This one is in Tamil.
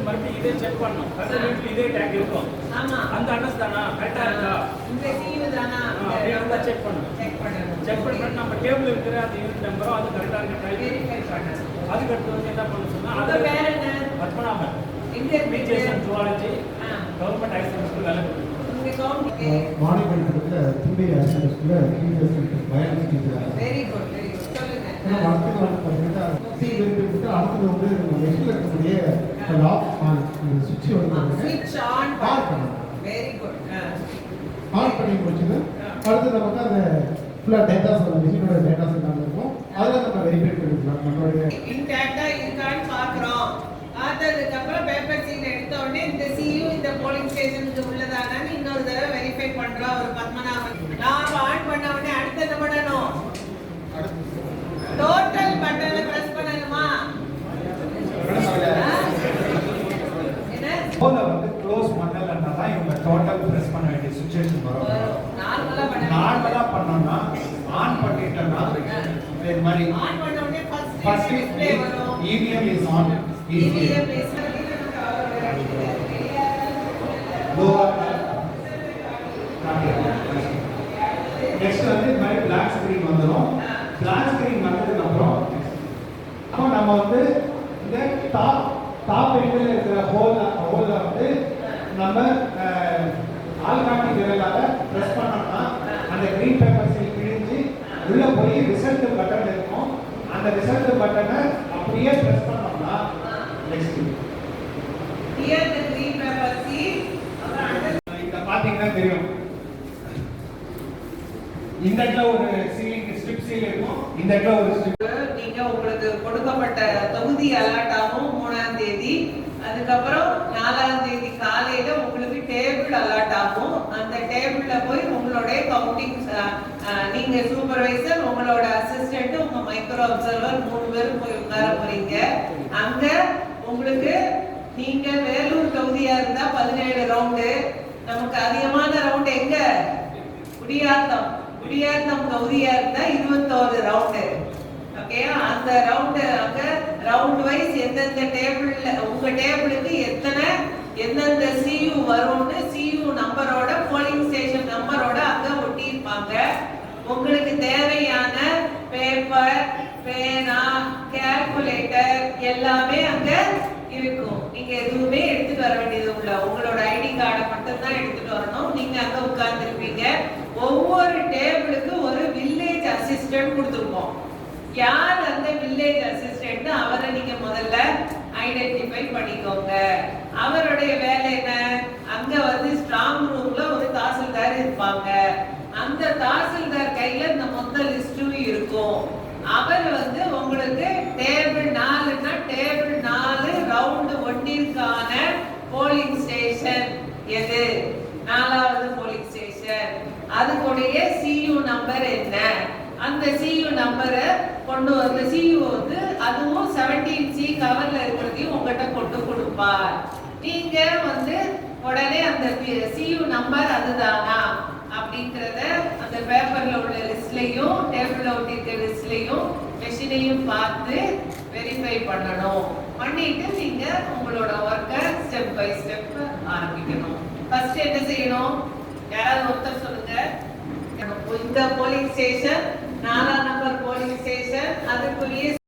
வச்சு மறுபடியும் இதே செக் பண்ணணும். கரெக்டாக வீட்டில் இதே டேக் இருக்கும். ஆமா. அந்த அட்ரஸ் தானா? கரெக்டாக இருக்கா? இந்த சியூ தானா? அப்படியே இருந்தால் செக் பண்ணணும். செக் பண்ணணும். செக் பண்ணி நம்ம டேபிள் இருக்கிற அந்த யூனிட் நம்பரும் அது கரெக்டாக இருக்க பண்ணணும். அதுக்கு அடுத்து வந்து என்ன பண்ண சொன்னா உங்க அது பேர் என்ன? பத்மநாபன். அண்ட் ஜுவாலஜி ஆ. கவர்மெண்ட் ஹையர் செகண்டரி ஸ்கூல் வேலை கவுண்ட் மாணிக்கத்தில் தும்பை அரசு ஸ்கூலில் வெரி குட் வெரி குட் சொல்லுங்க ஏன்னா அடுத்தது வந்து பார்த்தீங்கன்னா சி பெனிஃபிட் அடுத்தது வந்து நெட்டில் இருக்கக்கூடிய லாக் ஆன் சுவிட்ச் வந்து ஆன் பண்ணணும். வெரி குட் ஆன் பண்ணி முடிச்சது அடுத்து நமக்கு அந்த ஃபுல்லாக டேட்டாஸ் அந்த மிஷினோட டேட்டாஸ் எல்லாமே இருக்கும் அதில் நம்ம வெரிஃபை பண்ணிக்கலாம். நம்மளுடைய இன்டாக்டா இருக்கான்னு பாக்குறோம் பார்த்ததுக்கு அப்புறம் பேப்பர் சீல் எடுத்த உடனே இந்த சியூ இந்த போலிங் ஸ்டேஷனுக்கு உள்ளதானு இன்னொரு தடவை வெரிஃபை பண்றோம். ஒரு பத்மநாபன் நான் ஆன் பண்ண உடனே அடுத்து என்ன பண்ணணும் டோட்டல் பட்டனை பிரஸ் பண்ணணுமா ஆ? என்ன போல வந்து க்ளோஸ் பண்ணலன்னா தான் இவங்க டோட்டல் பிரஸ் பண்ண வேண்டிய சுச்சுவேஷன் வரும் நார்மலா பண்ண நார்மலா பண்ணோம்னா ஆன் பண்ணிட்டோம்னா இது மாதிரி first EVM is on is next வந்து இது மாதிரி பிளாக் ஸ்கிரீன் வந்துடும் பிளாக் ஸ்கிரீன் வந்ததுக்கு அப்புறம் அப்போ நம்ம வந்து இந்த டாப் டாப் எண்டில் இருக்கிற ஹோல் ஹோல்ல வந்து நம்ம ஆல்காட்டி விரலால பிரஸ் பண்ணோம்னா அந்த கிரீன் பேப்பர் உள்ள போய் ரிசல்ட் பட்டன் இருக்கும் அந்த ரிசல்ட் பட்டனை அப்படியே பிரஸ் பண்ணோம்னா நெக்ஸ்ட் green paper seal அப்புறம் அடுத்து இத பாத்தீங்கன்னா தெரியும். இந்த இடத்துல ஒரு சீலிங் ஸ்ட்ரிப் சீல் இருக்கும். இந்த இடத்துல ஒரு ஸ்ட்ரிப் நீங்க உங்களுக்கு கொடுக்கப்பட்ட தொகுதி அலாட் ஆகும் மூணாம் தேதி அதுக்கப்புறம் நாலாம் தேதி காலையில உங்களுக்கு டேபிள் அலாட் ஆகும் அந்த டேபிள்ல போய் உங்களுடைய கவுண்டிங் நீங்க சூப்பர்வைசர் உங்களோட அசிஸ்டன்ட் உங்க மைக்ரோ அப்சர்வர் மூணு பேரும் போய் உட்கார போறீங்க. அங்க உங்களுக்கு நீங்க வேலூர் தொகுதியா இருந்தா பதினேழு ரவுண்டு நமக்கு அதிகமான ரவுண்ட் எங்க? குடியாத்தம். குடியாத்தம் தொகுதியா இருந்தா இருபத்தோரு ரவுண்டு ஓகே அந்த ரவுண்டு அங்க ரவுண்ட் வைஸ் எந்தெந்த டேபிள்ல உங்க டேபிளுக்கு எத்தனை எந்தெந்த சியூ வரும்னு சியூ நம்பரோட போலிங் ஸ்டேஷன் நம்பரோட அங்க ஒட்டியிருப்பாங்க உங்களுக்கு தேவையான பேப்பர் பேனா கேல்குலேட்டர் எல்லாமே அங்க இருக்கும். நீங்க எதுவுமே எடுத்துட்டு வர வேண்டியது இல்ல உங்களோட ஐடி கார்டை மட்டும் தான் எடுத்துட்டு வரணும். நீங்க அங்க உட்கார்ந்துருப்பீங்க. ஒவ்வொரு டேபிளுக்கு ஒரு வில்லேஜ் அசிஸ்டன்ட் கொடுத்துருப்போம் யார் அந்த வில்லேஜ் அசிஸ்டன்ட் அவரை நீங்க முதல்ல ஐடென்டிஃபை பண்ணிக்கோங்க அவருடைய வேலை என்ன அங்க வந்து ஸ்ட்ராங் ரூம்ல ஒரு தாசில்தார் இருப்பாங்க அந்த தாசில்தார் கையில இந்த மொத்த லிஸ்டும் இருக்கும் அவர் வந்து உங்களுக்கு டேபிள் நாலுன்னா டேபிள் நாலு ரவுண்டு ஒன்றிற்கான போலிங் ஸ்டேஷன் எது? நாலாவது போலிங் ஸ்டேஷன் அதுக்குடைய சியு நம்பர் என்ன? அந்த சியூ நம்பரை கொண்டு வந்து சியு வந்து அதுவும் செவன்டீன் சி கவர்ல இருக்கிறதையும் உங்ககிட்ட கொண்டு கொடுப்பார். நீங்க வந்து உடனே அந்த சியூ நம்பர் அதுதானா? அப்படிங்கிறத அந்த பேப்பர்ல உள்ள லிஸ்ட்லயும் டேபிள்ல ஒட்டிருக்க லிஸ்ட்லையும் மெஷினையும் பார்த்து வெரிஃபை பண்ணணும் பண்ணிட்டு நீங்க உங்களோட ஒர்க்கை ஸ்டெப் பை ஸ்டெப் ஆரம்பிக்கணும். ஃபர்ஸ்ட் என்ன செய்யணும்? யாராவது ஒருத்தர் சொல்லுங்க. இந்த போலிங் ஸ்டேஷன் நாலாம் நம்பர் போலிங் ஸ்டேஷன் அதுக்குரிய